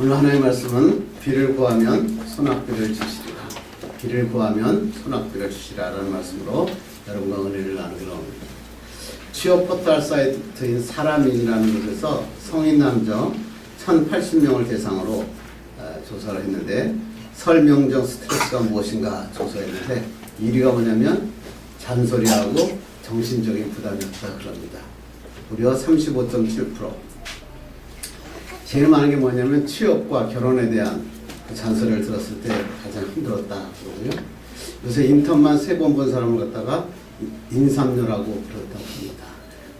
오늘 하나님의 말씀은 비를 구하면 소낙비를 주시리라. 비를 구하면 소낙비를 주시라라는 말씀으로 여러분과 은혜를 나누기로 합니다. 취업 포털 사이트인 사람인이라는 곳에서 성인 남녀 1080명을 대상으로 어, 조사를 했는데 설 명정 스트레스가 무엇인가 조사했는데 1위가 뭐냐면 잔소리하고 정신적인 부담이었다 그럽니다. 무려 35.7%. 제일 많은 게 뭐냐면 취업과 결혼에 대한 그 잔소리를 들었을 때 가장 힘들었다 그러고요. 요새 인턴만 세 번 본 사람을 갖다가 인삼녀라고 그렇다고 합니다.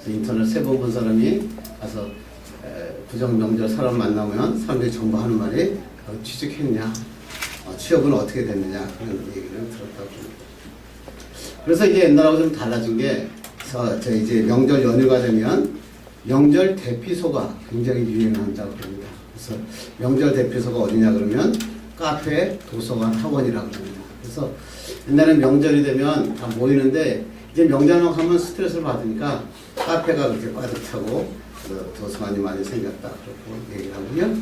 그래서 인턴을 세 번 본 사람이 가서 에, 부정 명절 사람 만나면 사람들이 전부 하는 말이 어, 취직했냐, 어, 취업은 어떻게 됐느냐 그런 얘기를 들었다고 합니다. 그래서 이게 옛날하고 좀 달라진 게, 저, 저 이제 명절 연휴가 되면 명절 대피소가 굉장히 유행한다고 그럽니다. 그래서 명절 대피소가 어디냐 그러면 카페, 도서관, 학원이라고 합니다. 그래서 옛날에 명절이 되면 다 모이는데 이제 명절만 가면 스트레스를 받으니까 카페가 그렇게 빠듯하고 그 도서관이 많이 생겼다 그렇고 얘기를 하고요.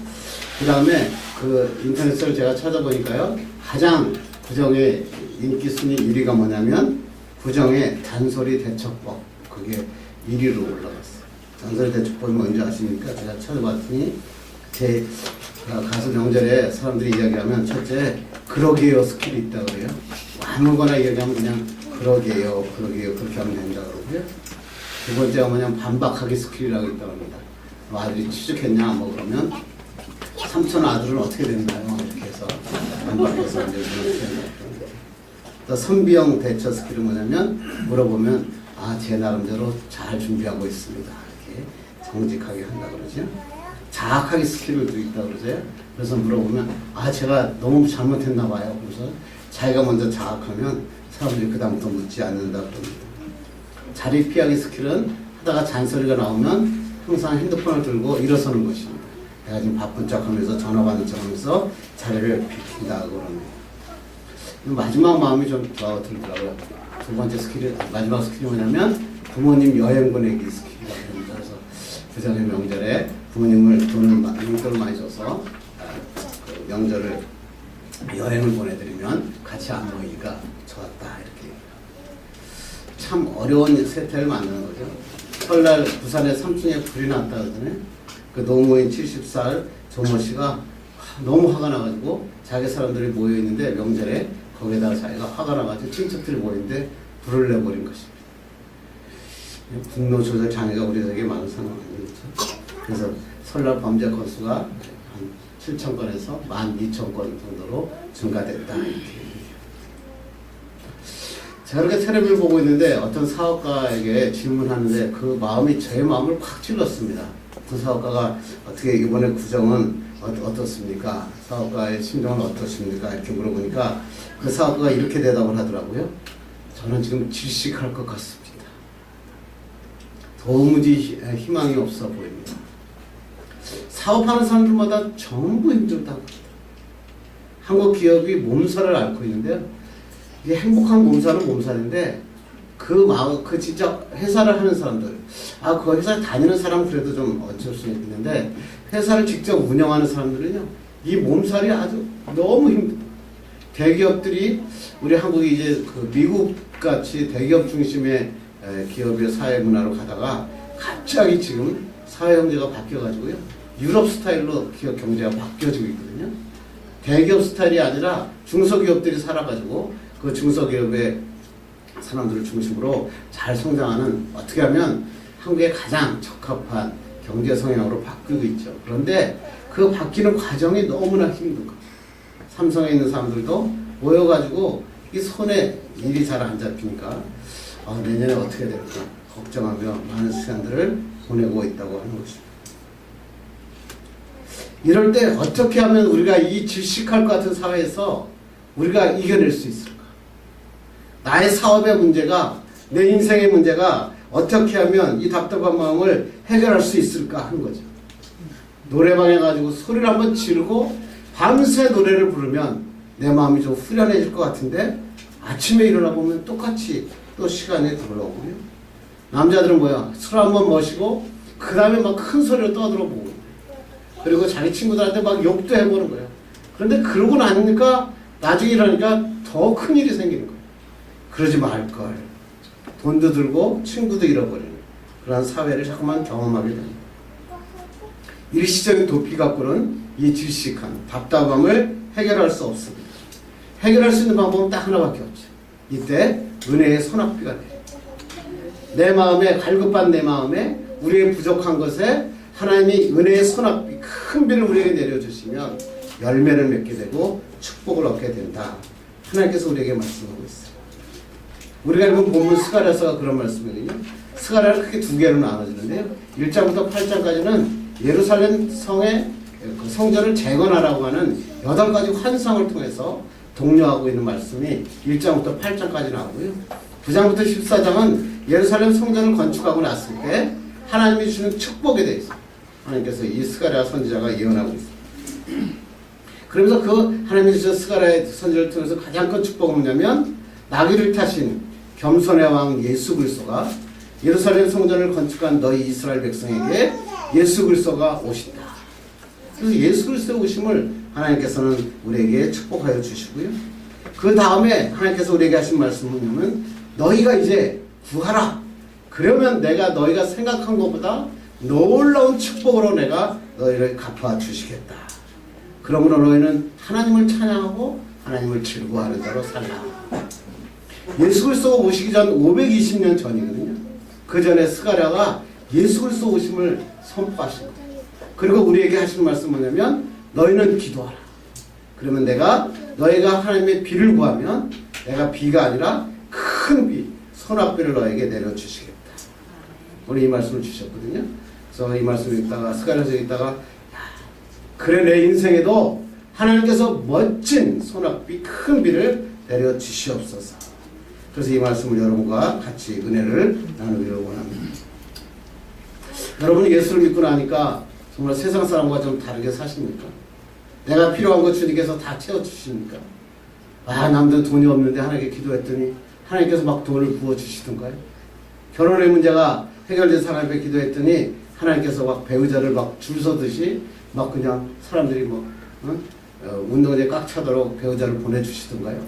그 다음에 그 인터넷을 제가 찾아보니까요 가장 부정의 인기 순위 1위가 뭐냐면 부정의 잔소리 대처법 그게 1위로 올라갔어요. 잔소리 대처법이 뭔지 아십니까? 제가 찾아봤더니 제 어, 가수 명절에 사람들이 이야기하면 첫째 그러게요 스킬이 있다 그래요. 아무거나 이야기하면 그냥 그러게요 그러게요 그렇게 하면 된다 그러고요. 두 번째가 뭐냐면 반박하기 스킬이라고 있다고 합니다. 뭐 아들이 취직했냐 뭐 그러면 삼촌 아들은 어떻게 됐나요? 이렇게 해서 반박해서 이제 또 선비형 대처 스킬은 뭐냐면 물어보면 아 제 나름대로 잘 준비하고 있습니다. 정직하게 한다 그러죠. 자학하기 스킬을 또 있다 그러세요. 그래서 물어보면 아 제가 너무 잘못했나 봐요. 그래서 자기가 먼저 자학하면 사람들이 그 다음부터 묻지 않는다 그럽니다. 자리 피하기 스킬은 하다가 잔소리가 나오면 항상 핸드폰을 들고 일어서는 것입니다. 내가 지금 바쁜 척하면서 전화 받는 척하면서 자리를 비킨다 그럽니다. 마지막 마음이 좀더 들더라고요. 두 번째 스킬이 마지막 스킬이 뭐냐면 부모님 여행 보내기 스킬이라고 합니다. 그래서 그 전에 명절에 부모님을 돈을 마- 용돈을 많이 줘서 아, 그 명절을 여행을 보내드리면 같이 안 모이니까 좋았다 이렇게 참 어려운 세태를 만드는 거죠. 설날 부산에 3층에 불이 났다 그러잖아요. 그 노무인 70살 조모 씨가 너무 화가 나가지고 자기 사람들이 모여 있는데 명절에 거기에다가 자기가 화가 나가지고 친척들이 모이는데 불을 내버린 것입니다. 분노 조절 장애가 우리에게 많은 상황 아니겠죠. 그래서 설날 범죄 건수가 한 7천 건에서 12,000건 정도로 증가됐다 이렇게. 제가 이렇게 텔레비를 보고 있는데 어떤 사업가에게 질문하는데 그 마음이 제 마음을 확 찔렀습니다. 그 사업가가 어떻게 이번에 구정은 어, 어떻습니까? 사업가의 심정은 어떠십니까? 이렇게 물어보니까 그 사업가가 이렇게 대답을 하더라고요. 저는 지금 질식할 것 같습니다. 도무지 희- 희망이 없어 보입니다. 사업하는 사람들마다 전부 힘들다고. 한국 기업이 몸살을 앓고 있는데요. 이게 행복한 몸살은 몸살인데 그 마음, 그 진짜 회사를 하는 사람들, 아, 그 회사 다니는 사람은 그래도 좀 어쩔 수 있는데 회사를 직접 운영하는 사람들은요, 이 몸살이 아주 너무 힘들어. 대기업들이 우리 한국이 이제 그 미국 같이 대기업 중심의 에, 기업의 사회 문화로 가다가 갑자기 지금 사회 경제가 바뀌어가지고요, 유럽 스타일로 기업 경제가 바뀌어지고 있거든요. 대기업 스타일이 아니라 중소기업들이 살아가지고 그 중소기업의 사람들을 중심으로 잘 성장하는 어떻게 하면 한국에 가장 적합한 경제 성향으로 바뀌고 있죠. 그런데 그 바뀌는 과정이 너무나 힘든 거예요. 삼성에 있는 사람들도 모여가지고 이 손에 일이 잘 안 잡히니까 아, 내년에 어떻게 될까 걱정하며 많은 시간들을 보내고 있다고 하는 것입니다. 이럴 때 어떻게 하면 우리가 이 질식할 것 같은 사회에서 우리가 이겨낼 수 있을까? 나의 사업의 문제가 내 인생의 문제가 어떻게 하면 이 답답한 마음을 해결할 수 있을까 하는 거죠. 노래방에 가지고 소리를 한번 지르고 밤새 노래를 부르면 내 마음이 좀 후련해질 것 같은데 아침에 일어나 보면 똑같이 또 시간이 들어오고요. 남자들은 뭐야? 술 한 번 마시고 그 다음에 막 큰 소리로 떠들어보고 그리고 자기 친구들한테 막 욕도 해보는 거예요. 그런데 그러고 나니까 나중에 일하니까 더 큰 일이 생기는 거예요. 그러지 말걸. 돈도 들고 친구도 잃어버리는 그런 사회를 자꾸만 경험하게 됩니다. 일시적인 도피 갖고는 이 질식한 답답함을 해결할 수 없습니다. 해결할 수 있는 방법은 딱 하나밖에 없죠. 이때 은혜의 소낙비가 돼요. 내 마음에 갈급한 내 마음에 우리의 부족한 것에 하나님이 은혜의 소낙비 큰 비를 우리에게 내려주시면 열매를 맺게 되고 축복을 얻게 된다. 하나님께서 우리에게 말씀하고 있어요. 우리가 읽은 본문 스가랴서가 그런 말씀이거든요. 스가랴를 크게 두 개로 나눠지는데요. 1장부터 8장까지는 예루살렘 성의 그 성전을 재건하라고 하는 여덟 가지 환상을 통해서 독려하고 있는 말씀이 1장부터 8장까지 나오고요. 9장부터 14장은 예루살렘 성전을 건축하고 났을 때 하나님이 주시는 축복에 대해서 하나님께서 이 스가랴 선지자가 예언하고 있습니다. 그러면서 그 하나님이 주신 스가랴의 선지를 통해서 가장 큰 축복은 뭐냐면 나귀를 타신 겸손의 왕 예수 그리스도가 예루살렘 성전을 건축한 너희 이스라엘 백성에게 예수 그리스도가 오신다. 그래서 예수 그리스도의 오심을 하나님께서는 우리에게 축복하여 주시고요. 그 다음에 하나님께서 우리에게 하신 말씀은 뭐냐면 너희가 이제 구하라. 그러면 내가 너희가 생각한 것보다 놀라운 축복으로 내가 너희를 갚아 주시겠다. 그러므로 너희는 하나님을 찬양하고 하나님을 즐거워하는 자로 살라. 예수 그리스도가 오시기 전 520년 전이거든요. 그 전에 스가랴가 예수 그리스도 오심을 선포하신 거예요. 그리고 우리에게 하신 말씀 뭐냐면 너희는 기도하라. 그러면 내가 너희가 하나님의 비를 구하면 내가 비가 아니라 큰 비, 선악비를 너에게 내려주시겠다. 오늘 이 말씀을 주셨거든요. 그래서 이 말씀을 읽다가 스가랴서 읽다가 야, 그래 내 인생에도 하나님께서 멋진 선악비, 큰 비를 내려 주시옵소서. 그래서 이 말씀을 여러분과 같이 은혜를 나누기를 원합니다. 여러분이 예수를 믿고 나니까 정말 세상 사람과 좀 다르게 사십니까? 내가 필요한 거 주님께서 다 채워주십니까? 아, 남들 돈이 없는데 하나님께 기도했더니 하나님께서 막 돈을 부어주시던가요? 결혼의 문제가 해결된 사람 앞에 기도했더니 하나님께서 막 배우자를 막 줄 서듯이 막 그냥 사람들이 뭐 어? 어, 운동장에 꽉 차도록 배우자를 보내주시던가요?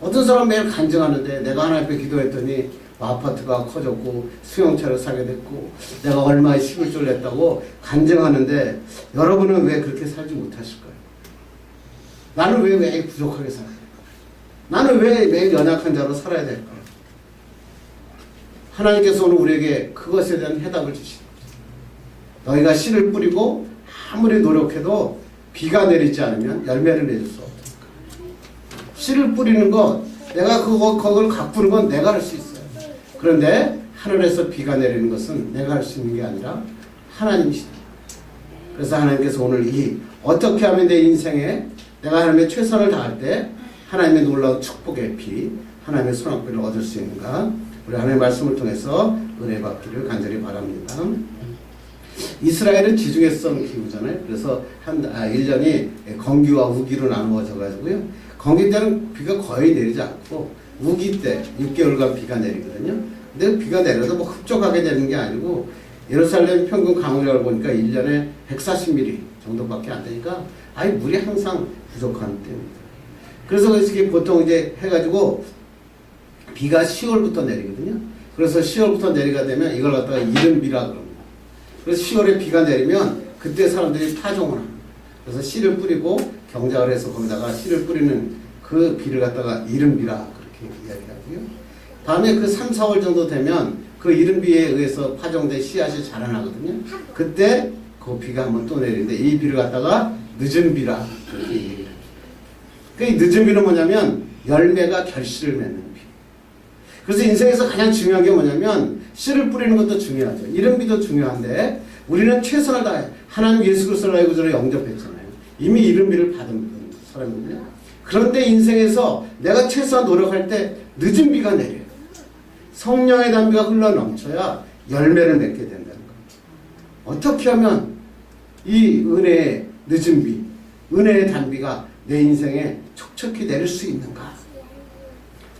어떤 사람 매일 간증하는데 내가 하나님 앞에 기도했더니 뭐 아파트가 커졌고 수용차를 사게 됐고 내가 얼마의 힘을 쫄렸다고 간증하는데 여러분은 왜 그렇게 살지 못하실까요? 나는 왜 매일 부족하게 살아요? 나는 왜 매일 연약한 자로 살아야 될까요? 하나님께서 오늘 우리에게 그것에 대한 해답을 거죠. 너희가 씨를 뿌리고 아무리 노력해도 비가 내리지 않으면 열매를 내줄 수 없다. 씨를 뿌리는 것, 내가 그걸 가꾸는 건 내가 할 수 있어요. 그런데 하늘에서 비가 내리는 것은 내가 할 수 있는 게 아니라 하나님이시다. 그래서 하나님께서 오늘 이 어떻게 하면 내 인생에 내가 하나님의 최선을 다할 때 하나님의 놀라운 축복의 비, 하나님의 손학비를 얻을 수 있는가? 우리 하나님의 말씀을 통해서 은혜 받기를 간절히 바랍니다. 이스라엘은 지중해성 기후잖아요. 그래서 한 아, 1년이 건기와 우기로 나누어져 가지고요. 건기 때는 비가 거의 내리지 않고 우기 때 6개월간 비가 내리거든요. 근데 비가 내려도 뭐 흡족하게 되는 게 아니고 예루살렘 평균 강우량을 보니까 1년에 140mm 정도밖에 안 되니까 아예 물이 항상 부족한 때입니다. 그래서 이게 보통 이제 해가지고 비가 10월부터 내리거든요. 그래서 10월부터 내리가 되면 이걸 갖다가 이른비라 그럽니다. 그래서 10월에 비가 내리면 그때 사람들이 파종을 합니다. 그래서 씨를 뿌리고 경작을 해서 거기다가 씨를 뿌리는 그 비를 갖다가 이른비라 그렇게 이야기하고요. 다음에 그 3, 4월 정도 되면 그 이른비에 의해서 파종된 씨앗이 자라나거든요. 그때 그 비가 한번 또 내리는데 이 비를 갖다가 늦은 비라 그렇게 얘기해요. 그 늦은 비는 뭐냐면 열매가 결실을 맺는 비. 그래서 인생에서 가장 중요한 게 뭐냐면 씨를 뿌리는 것도 중요하죠. 이른 비도 중요한데 우리는 최선을 다해 하나님 예수 그리스도를 영접했잖아요. 이미 이른 비를 받은 사람이거든요. 그런데 인생에서 내가 최소한 노력할 때 늦은 비가 내려요. 성령의 담비가 흘러 넘쳐야 열매를 맺게 된다는 거예요. 어떻게 하면 이 은혜의 늦은 비, 은혜의 단비가 내 인생에 촉촉히 내릴 수 있는가?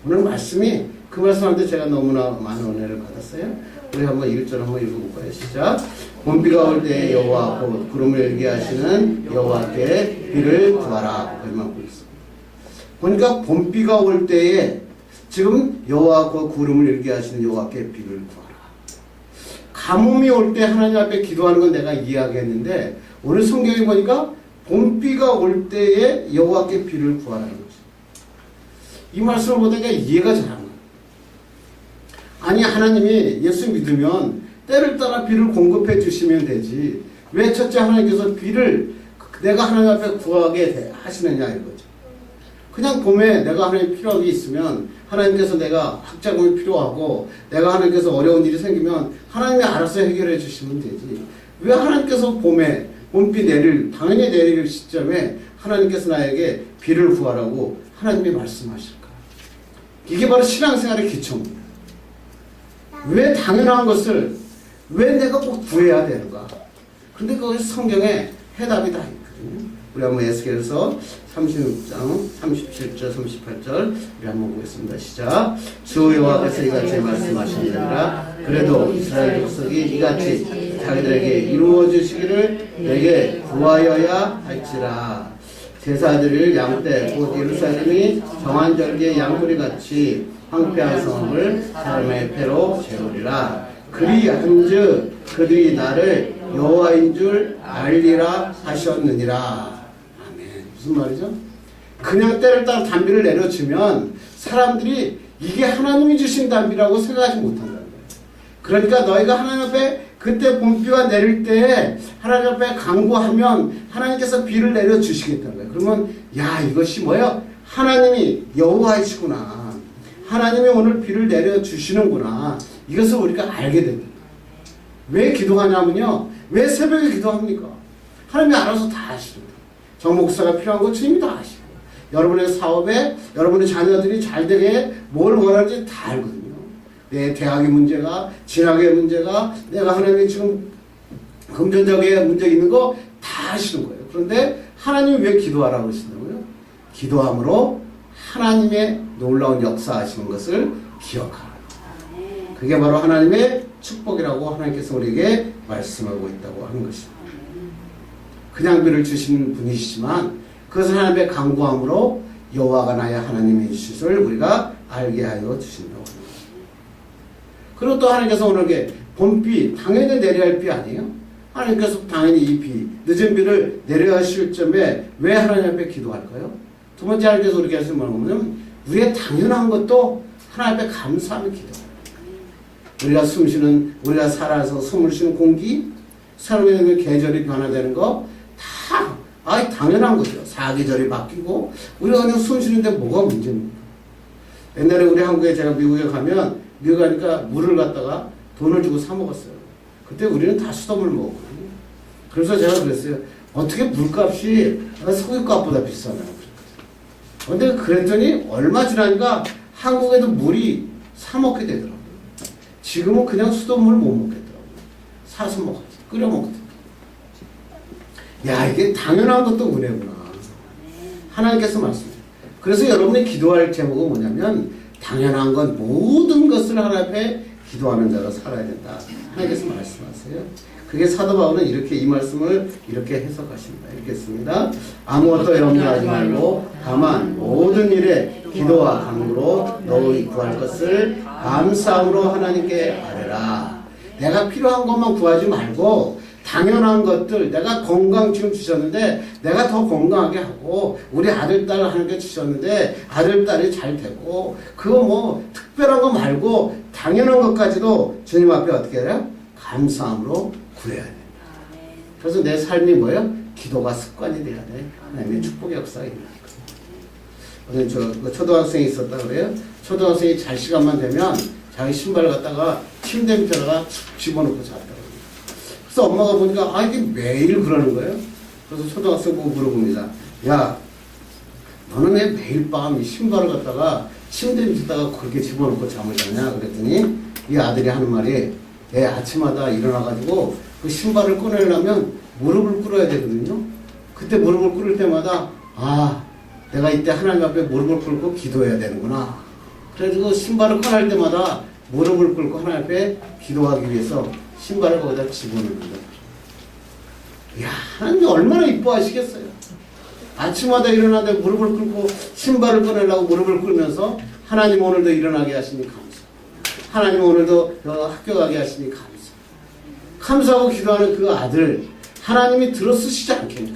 오늘 말씀이 그 말씀하는데 제가 너무나 많은 은혜를 받았어요. 우리 한번 1절 한번 읽어볼까요? 시작. 봄비가 올 때 여호와 곧 구름을 일게 하시는 여호와께 비를 구하라. 그만 보 보니까 봄비가 올 때에 지금 여호와 곧 구름을 일게 하시는 여호와께 비를 구하라. 가뭄이 올 때 하나님 앞에 기도하는 건 내가 이해하겠는데 오늘 성경에 보니까 봄비가 올 때에 여호와께 비를 구하라는 거죠. 이 말씀을 보니까 이해가 잘 안 가요. 아니 하나님이 예수 믿으면 때를 따라 비를 공급해 주시면 되지. 왜 첫째 하나님께서 비를 내가 하나님 앞에 구하게 돼- 하시느냐 이거죠. 그냥 봄에 내가 하나님 필요한 게 있으면 하나님께서 내가 학자금이 필요하고 내가 하나님께서 어려운 일이 생기면 하나님이 알아서 해결해 주시면 되지. 왜 하나님께서 봄에 봄비 내릴 당연히 내릴 시점에 하나님께서 나에게 비를 구하라고 하나님이 말씀하실까? 이게 바로 신앙생활의 기초입니다. 왜 당연한 것을 왜 내가 꼭 구해야 되는가? 근데 거기 성경에 해답이 다 있거든요. 우리 한번 에스겔서 36장 37절 38절 우리 한번 보겠습니다. 시작. 주 여호와께서 이같이 말씀하시니라 그래도 이스라엘 족속이 이같이 자기들에게 이루어 주시기를 내게 구하여야 할지라 제사드릴 양떼 곧 예루살렘이 정한 절기의 양무리 같이 황폐한 성을 사람의 패로 재우리라 그리 한즉 그들이 나를 여호와인 줄 알리라 하셨느니라 무슨 말이죠? 그냥 때를 따라 담비를 내려주면 사람들이 이게 하나님이 주신 담비라고 생각하지 못한다는 거예요 그러니까 너희가 하나님 앞에 그때 봄비가 내릴 때 하나님 앞에 강구하면 하나님께서 비를 내려 주시겠다는 거예요. 그러면 야 이것이 뭐야? 하나님이 여호와이시구나. 하나님이 오늘 비를 내려 주시는구나. 이것을 우리가 알게 됩니다. 왜 기도하냐면요. 왜 새벽에 기도합니까? 하나님이 알아서 다 아십니다. 정 목사가 필요한 거 주님이 다 아시고 여러분의 사업에 여러분의 자녀들이 잘 되게 뭘 원하는지 다 알거든요. 내 대학의 문제가 진학의 문제가 내가 하나님이 지금 금전적인 문제 있는 거 다 아시는 거예요. 그런데 하나님이 왜 기도하라고 그러신다고요? 기도함으로 하나님의 놀라운 역사하시는 것을 기억하라. 그게 바로 하나님의 축복이라고 하나님께서 우리에게 말씀하고 있다고 하는 것입니다. 그냥 비를 주시는 분이시지만 그것을 하나님의 강구함으로 여호와가 나의 하나님의 주시를 우리가 알게 하여 주신다고 합니다. 그리고 또 하나님께서 오늘게 봄비 당연히 내려야 할 비 아니에요? 하나님께서 당연히 이 비, 늦은 비를 내려야 하실 점에 왜 하나님 앞에 기도할까요? 두 번째 하나님께서 하시는 말은 뭐냐면 우리의 당연한 것도 하나님 앞에 감사하며 기도해요. 우리가 숨쉬는 우리가 살아서 숨을 쉬는 공기, 사람의 계절이 변화되는 거 다 아, 당연한 거죠. 사계절이 바뀌고 우리가 그냥 숨 쉬는데 뭐가 문제입니까? 옛날에 우리 한국에 제가 미국에 가면 미국 가니까 물을 갖다가 돈을 주고 사 먹었어요. 그때 우리는 다 수돗물 먹었거든요. 그래서 제가 그랬어요. 어떻게 물값이 석유값보다 비싸냐. 근데 그랬더니 얼마 지나니까 한국에도 물이 사 먹게 되더라고요. 지금은 그냥 수돗물 못 먹겠더라고요. 사서 먹었지. 끓여 먹거든. 야, 이게 당연한 것도 은혜구나. 하나님께서 말씀해. 그래서 여러분이 기도할 제목은 뭐냐면 당연한 건 모든 것을 하나님 앞에 기도하는 자가 살아야 된다. 하나님께서 말씀하세요. 그게 사도 바울은 이렇게 이 말씀을 이렇게 해석하십니다. 읽겠습니다. 아무것도 염려하지 말고 다만 모든 일에 기도와 간구로 너희 구할 것을 감사함으로 하나님께 아뢰라. 내가 필요한 것만 구하지 말고 당연한 것들 내가 건강 지금 주셨는데 내가 더 건강하게 하고 우리 아들 딸 하나님께 주셨는데 아들 딸이 잘 되고 그거 뭐 특별한 거 말고 당연한 것까지도 주님 앞에 어떻게 해요? 감사함으로 구해야 된다. 그래서 내 삶이 뭐예요? 기도가 습관이 돼야 돼. 하나님의 축복의 역사가 있는 거예요. 오늘 저그 초등학생이 있었다 그래요. 초등학생이 잘 시간만 되면 자기 신발을 갖다가 침대 밑에다가 툭 집어넣고 잤다. 그래서 엄마가 보니까 아 이게 매일 그러는 거예요. 그래서 초등학생 보고 물어봅니다. 야, 너는 왜 매일 밤이 신발을 갖다가 침대 밑에다가 그렇게 집어넣고 잠을 자냐? 그랬더니 이 아들이 하는 말이 내 아침마다 일어나가지고 그 신발을 꺼내려면 무릎을 꿇어야 되거든요. 그때 무릎을 꿇을 때마다 아 내가 이때 하나님 앞에 무릎을 꿇고 기도해야 되는구나. 그래가지고 신발을 꺼낼 때마다 무릎을 꿇고 하나님 앞에 기도하기 위해서 신발을 거기다 집어넣는 거예요. 이야, 하나님 얼마나 이뻐하시겠어요. 아침마다 일어나는데 무릎을 꿇고 신발을 꺼내려고 무릎을 꿇으면서 하나님 오늘도 일어나게 하시니 감사. 하나님 오늘도 어, 학교 가게 하시니 감사. 감사하고 기도하는 그 아들 하나님이 들어쓰시지 않겠냐.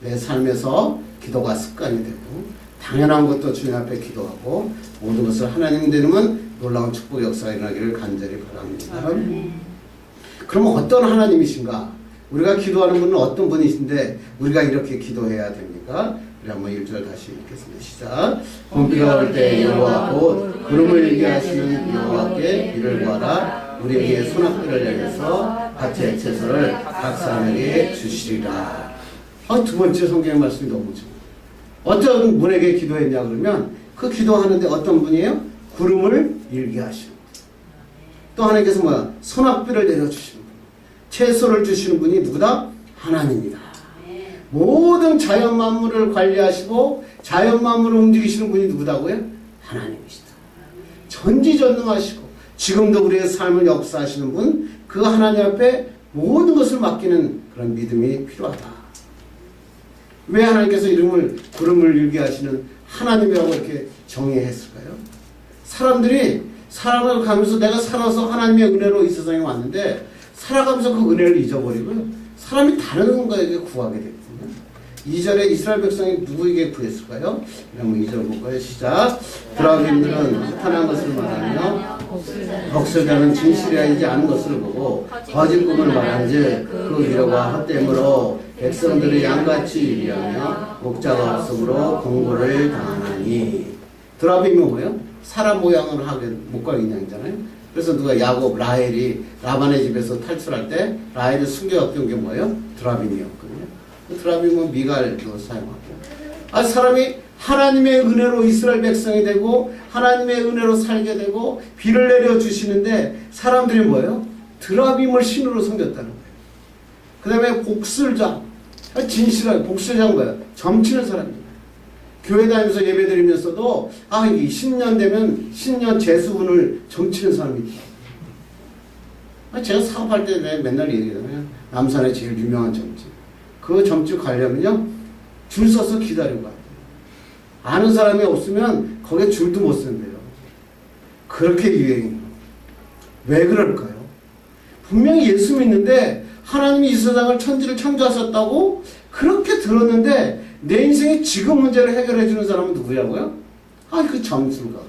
내 삶에서 기도가 습관이 되고 당연한 것도 주님 앞에 기도하고 모든 것을 하나님 되면 놀라운 축복 역사가 일어나기를 간절히 바랍니다. 그러면 어떤 하나님이신가? 우리가 기도하는 분은 어떤 분이신데 우리가 이렇게 기도해야 됩니까? 우리 한번 1절 다시 읽겠습니다. 시작. 봄비가 올 때 여호와 곧 구름을 일게 하시는 여호와께 비를 구하라. 우리에게 소낙비를 내려서 밭의 채소를 각 사람에게 주시리라. 아, 두 번째 성경의 말씀이 너무 좋아요. 어떤 분에게 기도했냐 그러면 그 기도하는데 어떤 분이에요? 구름을 일게 하시는 분. 또 하나님께서 뭐야? 소낙비를 내려주시는 분. 채소를 주시는 분이 누구다? 하나님이다. 모든 자연 만물을 관리하시고 자연 만물을 움직이시는 분이 누구다고요? 하나님이시다. 전지전능하시고 지금도 우리의 삶을 역사하시는 분, 그 하나님 앞에 모든 것을 맡기는 그런 믿음이 필요하다. 왜 하나님께서 이름을 구름을 일게 하시는 하나님이라고 이렇게 정의했을까요? 사람들이 살아가면서 가면서 내가 살아서 하나님의 은혜로 이 세상에 왔는데 살아가면서 그 은혜를 잊어버리고요. 사람이 다른 거에게 구하게 됐거든요. 2절에 이스라엘 백성이 누구에게 구했을까요? 한번 2절 볼까요? 시작. 드라빈들은 허탄한 것을 말하며 억설자는 진실이 아니지 않은 것을 보고 거짓 꿈을 말한즉 그 위로가 헛됨으로 백성들이 양같이 일하며 목자가 없으므로 공고를 당하나니 드라빔이 뭐예요? 사람 모양을 하게 목걸이 인형이잖아요. 그래서 누가 야곱 라헬이 라반의 집에서 탈출할 때 라헬을 숨겨왔던 게 뭐예요? 드라빔이었거든요. 그 드라빔은 미갈도 사용하고 아 사람이 하나님의 은혜로 이스라엘 백성이 되고 하나님의 은혜로 살게 되고 비를 내려 주시는데 사람들이 뭐예요? 드라빔을 신으로 섬겼다는 거예요. 그 다음에 복술장 아, 진실하게 복술장 뭐예요? 점치는 사람입니다. 교회 다니면서 예배 드리면서도 아, 이 10년 되면 10년 재수분을 점치는 사람이 있다. 아, 제가 사업할 때 내- 맨날 얘기하잖아요. 남산의 제일 유명한 점집. 그 점집 가려면요, 줄 서서 기다리고 가야 돼요. 아는 사람이 없으면 거기에 줄도 못 쓴대요. 그렇게 유행이에요. 왜 그럴까요? 분명히 예수 믿는데 하나님이 이 세상을 천지를 창조하셨다고 그렇게 들었는데 내 인생의 지금 문제를 해결해 주는 사람은 누구냐고요? 아, 그 점수가.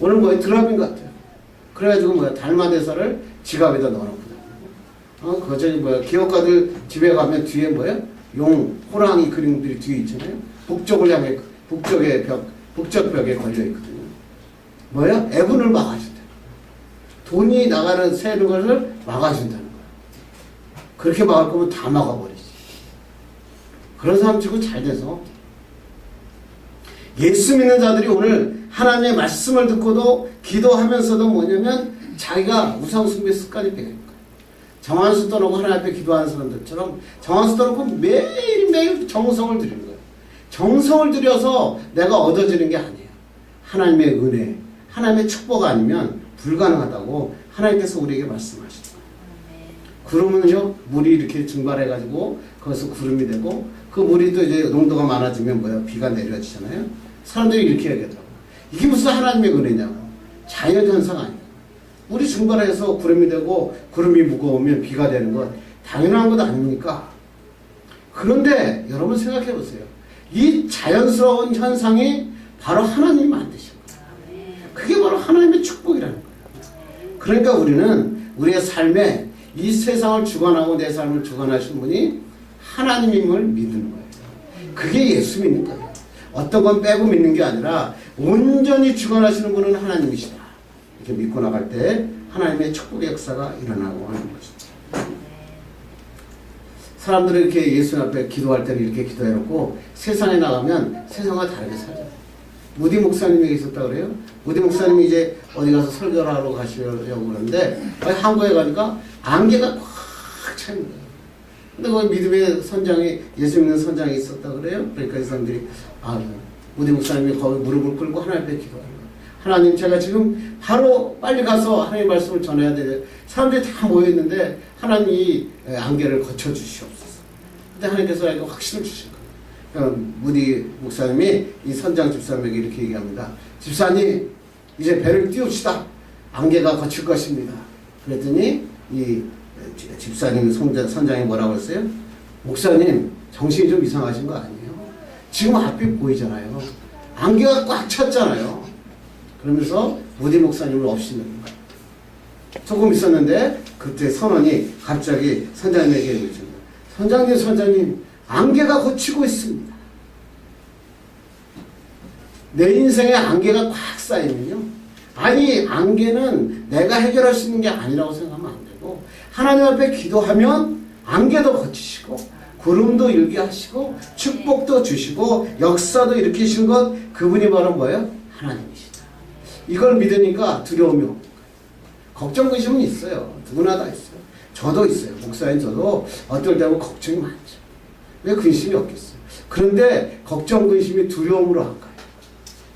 오늘 뭐야? 드라빈 같아요. 그래가지고 뭐야? 달마대사를 지갑에다 넣어놓고. 어, 그 저기 뭐야? 기업가들 집에 가면 뒤에 뭐야? 용, 호랑이 그림들이 뒤에 있잖아요. 북쪽을 향해, 북쪽의 벽, 북쪽 벽에 걸려 있거든요. 뭐야? 애군을 막아준다. 돈이 나가는 새는 것을 막아준다는 거야. 그렇게 막을 거면 다 막아버리지. 그런 사람 치고 잘 돼서 예수 믿는 자들이 오늘 하나님의 말씀을 듣고도 기도하면서도 뭐냐면 자기가 우상숭배 습관이 배인 거예요. 정한수 떠놓고 하나님 앞에 기도하는 사람들처럼 정한수 떠놓고 매일매일 정성을 드리는 거예요. 정성을 들여서 내가 얻어지는 게 아니에요. 하나님의 은혜, 하나님의 축복 아니면 불가능하다고 하나님께서 우리에게 말씀하시는 거예요. 구름은요, 물이 이렇게 증발해가지고 거기서 구름이 되고 그 물이 또 이제 농도가 많아지면 뭐야? 비가 내려지잖아요. 사람들이 이렇게 얘기하더라고. 이게 무슨 하나님의 은혜냐고. 자연 현상 아니에요. 물이 증발해서 구름이 되고 구름이 무거우면 비가 되는 건 당연한 것 아닙니까? 그런데 여러분 생각해 보세요. 이 자연스러운 현상이 바로 하나님이 만드신 거예요. 그게 바로 하나님의 축복이라는 거예요. 그러니까 우리는 우리의 삶에 이 세상을 주관하고 내 삶을 주관하신 분이 하나님임을 믿는 거예요. 그게 예수 믿는 거예요. 어떤 건 빼고 믿는 게 아니라 온전히 주관하시는 분은 하나님이시다. 이렇게 믿고 나갈 때 하나님의 축복의 역사가 일어나고 하는 것입니다. 사람들이 이렇게 예수 앞에 기도할 때는 이렇게 기도해놓고 세상에 나가면 세상과 다르게 살아요. 무디 목사님이 있었다 그래요. 무디 목사님이 이제 어디 가서 설교를 하러 가시려고 그러는데 한국에 가니까 안개가 꽉차 있는 거예요. 근데 그 믿음의 선장이 예수 믿는 선장이 있었다 그래요. 그러니까 이 사람들이 아 무디 목사님이 거기 무릎을 꿇고 하나님 앞에 기도하는 거예요. 하나님 제가 지금 바로 빨리 가서 하나님 말씀을 전해야 돼. 사람들이 다 모여 있는데 하나님 이 안개를 거쳐 주시옵소서. 근데 하나님께서 확신을. 그러니까 무디 목사님이 이 선장 집사님에게 이렇게 얘기합니다. 집사님 이제 배를 띄웁시다. 안개가 거칠 것입니다. 그랬더니 이 집사님 선장, 선장이 뭐라고 했어요? 목사님 정신이 좀 이상하신 거 아니에요? 지금 앞이 보이잖아요. 안개가 꽉 찼잖아요. 그러면서 무디 목사님을 없이는. 조금 있었는데 그때 선원이 갑자기 선장님에게 얘기했습니다. 선장님, 선장님, 안개가 거치고 있습니다. 내 인생에 안개가 꽉 쌓이면요. 아니, 안개는 내가 해결할 수 있는 게 아니라고 생각하면 안 되고, 하나님 앞에 기도하면 안개도 거치시고, 구름도 일게 하시고, 축복도 주시고, 역사도 일으키신 것, 그분이 바로 뭐예요? 하나님이시다. 이걸 믿으니까 두려움이 없는. 걱정, 근심은 있어요. 누구나 다 있어요. 저도 있어요. 목사인 저도 어떨 때 보면 걱정이 많죠. 왜 근심이 없겠어요? 그런데 걱정, 근심이 두려움으로 한 거예요.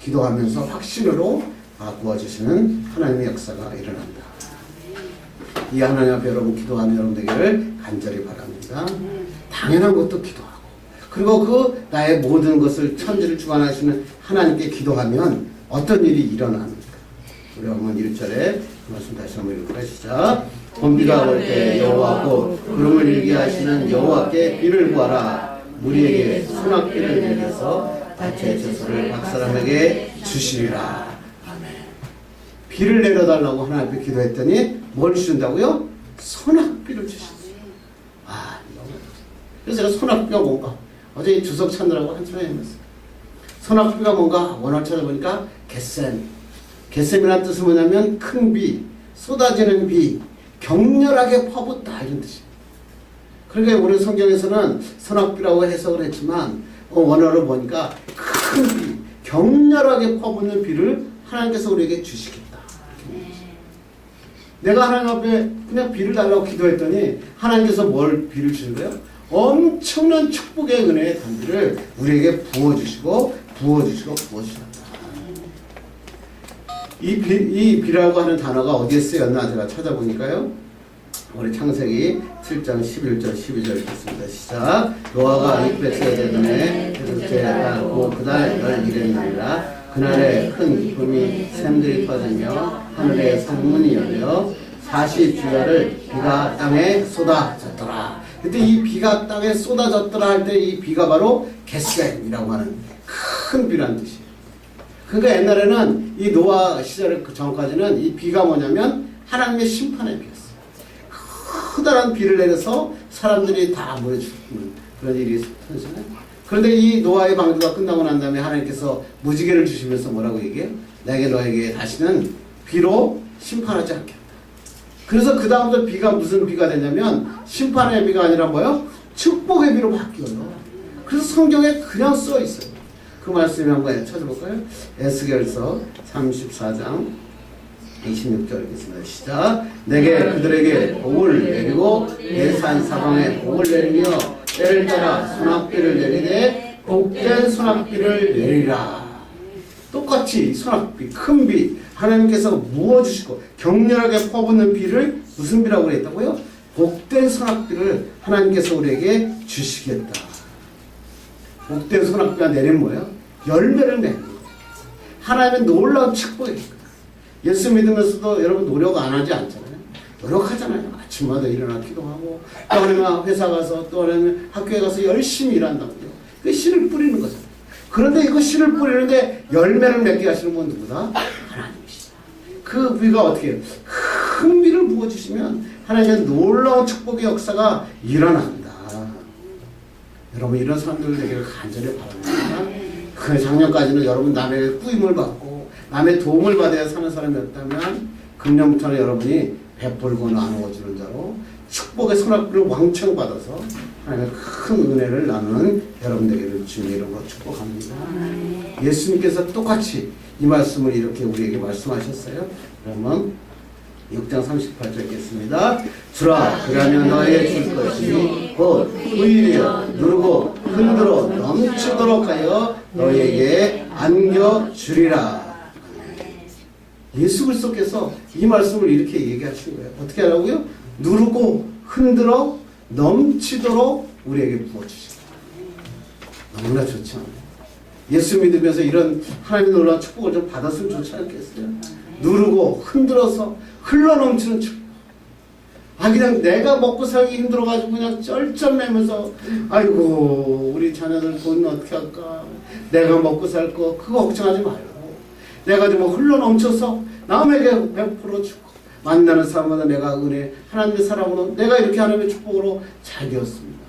기도하면서 확신으로 바꾸어주시는 하나님의 역사가 일어난다. 이 하나님 앞에 여러분 기도하는 여러분 되기를 간절히 바랍니다. 당연한 것도 기도하고 그리고 그 나의 모든 것을 천지를 주관하시는 하나님께 기도하면 어떤 일이 일어납니까? 우리 한번 1절에 그 말씀 다시 한번 시작. 봄비가 올 때 여호와고 구름을 일게 하시는 여호와께 비를 구하라. 우리에게 소낙비를 내려서 다채 채소를 각 사람에게 주시리라. 비를 내려달라고 하나님 앞에 기도했더니 뭘 주신다고요? 소낙비를 주신다. 아, 그래서 제가 소낙비가 뭔가 어제 이 주석 찾느라고 한참 헤맸어요. 소낙비가 뭔가 원어를 찾아보니까 겟셈. 겟셈이라는 뜻은 뭐냐면 큰 비, 쏟아지는 비, 격렬하게 퍼붓다 이런 뜻이에요. 그러니까 우리 성경에서는 선악비라고 해석을 했지만 어, 원어를 보니까 큰 비, 격렬하게 퍼붓는 비를 하나님께서 우리에게 주시겠다. 내가 하나님 앞에 그냥 비를 달라고 기도했더니 하나님께서 뭘 비를 주신 거예요? 엄청난 축복의 은혜의 단비를 우리에게 부어주시고 부어주시고 부어주셨다. 이, 비, 이 비라고 하는 단어가 어디에 쓰였나 제가 찾아보니까요. 우리 창세기 7장 11절 12절 읽겠습니다. 시작. 노아가 육백세 되던 둘째 달고 그달 열 일했느니라. 그날에 큰 기쁨이 샘들이 터지며 하늘에 성문이 열려 40주야를 비가 땅에 쏟아졌더라. 그때 이 비가 땅에 쏟아졌더라 할 때 이 비가 바로 겟셈이라고 하는 큰 비란 뜻이에요. 그러니까 옛날에는 이 노아 시절 그 전까지는 이 비가 뭐냐면 하나님의 심판의 비였어요. 커다란 비를 내려서 사람들이 다 모여 죽는 그런 일이 터지잖아요. 그런데 이 노아의 방주가 끝나고 난 다음에 하나님께서 무지개를 주시면서 뭐라고 얘기해요? 내게 너에게 다시는 비로 심판하지 않겠다. 그래서 그 다음부터 비가 무슨 비가 되냐면 심판의 비가 아니라 뭐요? 축복의 비로 바뀌어요. 그래서 성경에 그냥 써 있어요. 그 말씀을 한번 찾아볼까요? 에스겔서 34장 26절 읽겠습니다. 시작. 내게 그들에게 복을 내리고 예산 사방에 복을 내리며 때를 따라 소낙비를 내리되 복된 소낙비를 내리라. 똑같이 소낙비, 큰 비, 하나님께서 부어주시고 격렬하게 퍼붓는 비를 무슨 비라고 했다고요? 복된 소낙비를 하나님께서 우리에게 주시겠다. 복된 소낙비가 내리는 뭐예요? 열매를 내는 거예요. 하나님의 놀라운 축복이에요. 예수 믿으면서도 여러분 노력 안 하지 않잖아요. 노력하잖아요. 아침마다 일어나 기도하고 또 아니면 회사 가서 또 아니면 학교에 가서 열심히 일한다고요. 그 씨를 뿌리는 거잖아요. 그런데 이거 씨를 뿌리는데 열매를 맺게 하시는 분 누구다? 하나님이시다. 그 비가 어떻게 해요? 큰 비를 부어주시면 하나님의 놀라운 축복의 역사가 일어난다. 여러분 이런 사람들 되기를 간절히 바랍니다. 그 작년까지는 여러분 남의 꾸임을 받고 남의 도움을 받아야 사는 사람이었다면 금년부터는 여러분이 베풀고 나누어 주는 자로 축복의 선악비를 왕창 받아서 하나님의 큰 은혜를 나누는 여러분 되기를 주님의 이름으로 축복합니다. 예수님께서 똑같이 이 말씀을 이렇게 우리에게 말씀하셨어요. 그러면 6장 38절 읽겠습니다. 주라 그러면 너에게 줄 것이니 곧 의리여 누르고 흔들어 넘치도록 하여 너에게 안겨주리라. 예수 그리스도께서 이 말씀을 이렇게 얘기하신 거예요. 어떻게 하라고요? 누르고 흔들어 넘치도록 우리에게 부어주신다. 너무나 좋지? 예수 믿으면서 이런 하나님의 놀라운 축복을 좀 받았으면 좋지 않겠어요? 누르고 흔들어서 흘러넘치는 축복. 아 그냥 내가 먹고 살기 힘들어가지고 그냥 쩔쩔매면서 아이고 우리 자녀들 돈 어떻게 할까? 내가 먹고 살 거 그거 걱정하지 말고 내가 좀 흘러 넘쳐서 남에게 베풀어 주고 만나는 사람마다 내가 은혜 하나님의 사랑으로 내가 이렇게 하나님의 축복으로 잘 되었습니다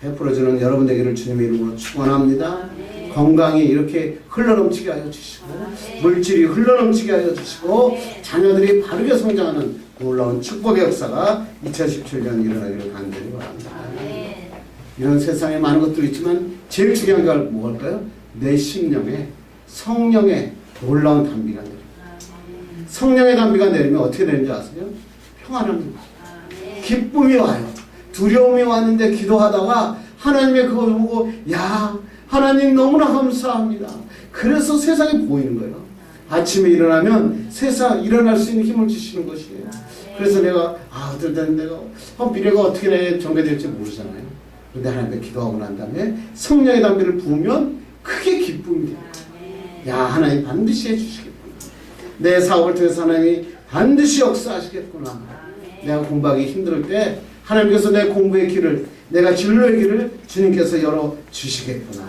베풀어주는 여러분 되기를 주님의 이름으로 축원합니다 건강이 이렇게 흘러넘치게 하여 주시고 물질이 흘러넘치게 하여 주시고 자녀들이 바르게 성장하는 놀라운 축복의 역사가 2017년 일어나기를 간절히 바랍니다. 이런 세상에 많은 것들이 있지만 제일 중요한 게 뭐일까요? 내 심령에 성령의 놀라운 단비가 내려. 성령의 단비가 내리면 어떻게 되는지 아세요? 평안합니다. 기쁨이 와요. 두려움이 왔는데 기도하다가 하나님의 그걸 보고 야 하나님 너무나 감사합니다. 그래서 세상이 보이는 거예요. 아침에 일어나면 세상 일어날 수 있는 힘을 주시는 것이에요. 그래서 내가 아 어떨 내가 어, 미래가 어떻게 내 전개될지 모르잖아요. 근데 하나님께 기도하고 난 다음에 성령의 담비를 부으면 크게 기쁨이 돼요. 야 하나님 반드시 해주시겠구나. 내 사업을 통해서 하나님이 반드시 역사하시겠구나. 내가 공부하기 힘들 때 하나님께서 내 공부의 길을 내가 진로의 길을 주님께서 열어 주시겠구나.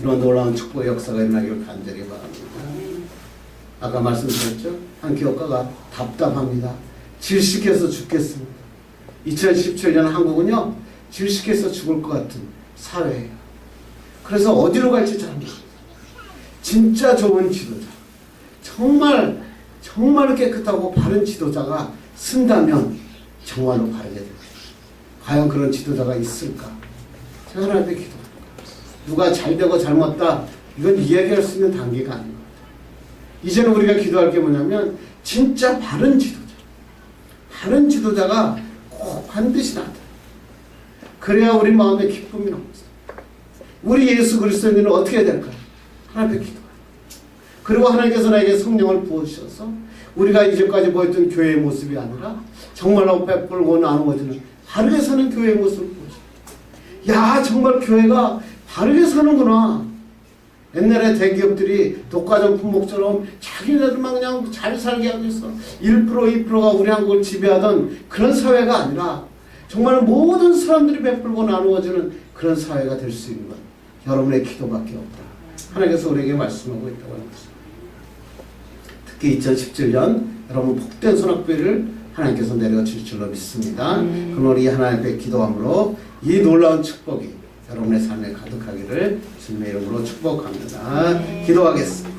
이런 놀라운 축복의 역사가 일어나기를 간절히 바랍니다. 아까 말씀드렸죠? 한 기업가가 답답합니다. 질식해서 죽겠습니다. 2017년 한국은요, 질식해서 죽을 것 같은 사회예요. 그래서 어디로 갈지 잘 모르겠어요. 진짜 좋은 지도자, 정말 정말 깨끗하고 바른 지도자가 쓴다면 정말로 바르게 됩니다. 과연 그런 지도자가 있을까? 제가 하나님께 기도합니다. 누가 잘 되고 잘못다 이건 이야기할 수 있는 단계가 아닌 것. 이제는 우리가 기도할 게 뭐냐면 진짜 바른 지도자, 바른 지도자가 꼭 반드시 나타나. 그래야 우리 마음에 기쁨이 넘쳐. 우리 예수 그리스도인은 어떻게 해야 될까요? 하나님께 기도해요. 그리고 하나님께서 나에게 성령을 부어주셔서 우리가 이제까지 보였던 교회의 모습이 아니라 정말로 베풀고 나누어지는 바르게 사는 교회의 모습을 보여줘요. 야 정말 교회가 바르게 사는구나. 옛날에 대기업들이 독과점 품목처럼 자기네들만 그냥 잘 살게 하고 있어. 1% 2%가 우리 한국을 지배하던 그런 사회가 아니라 정말 모든 사람들이 베풀고 나누어지는 그런 사회가 될 수 있는 것. 여러분의 기도밖에 없다. 하나님께서 우리에게 말씀하고 있다고 하는 것입니다. 특히 2017년 여러분 복된 선악배를 하나님께서 내려 주실 줄로 믿습니다. 그럼 우리 하나님께 기도함으로 이 놀라운 축복이 여러분의 삶에 가득하기를 주님의 이름으로 축복합니다. 기도하겠습니다.